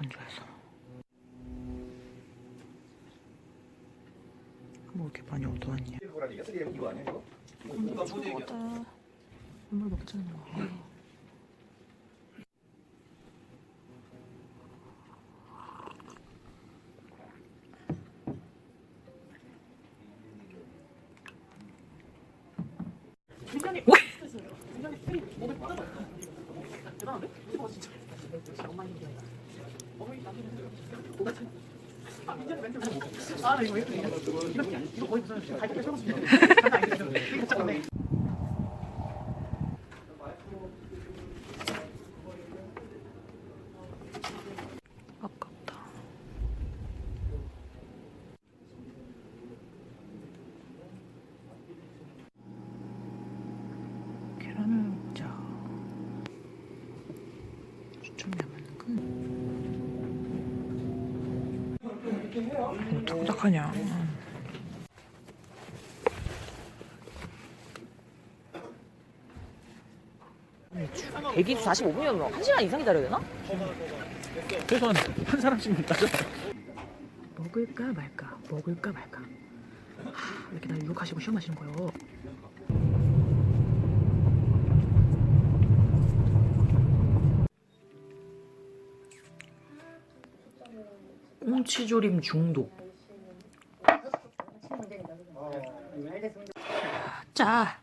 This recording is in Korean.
건조해서. 뭐 이렇게 많이 어두웠냐. 이거 먹는 거다 물 먹자는 거 대단한데? 이거 진짜 엄마 힘들어 아깝다. 계란을 먹자. 추첨이 안 맞는 건. 어떻게 딱하냐. 대기도 45분이면 1시간 이상 기다려야 되나? 최소한 한 사람씩은 따져. 먹을까 말까, 먹을까 말까. 하, 왜 이렇게 날 유혹하시고 시험하시는 거요? 꽁치조림 중독. 자,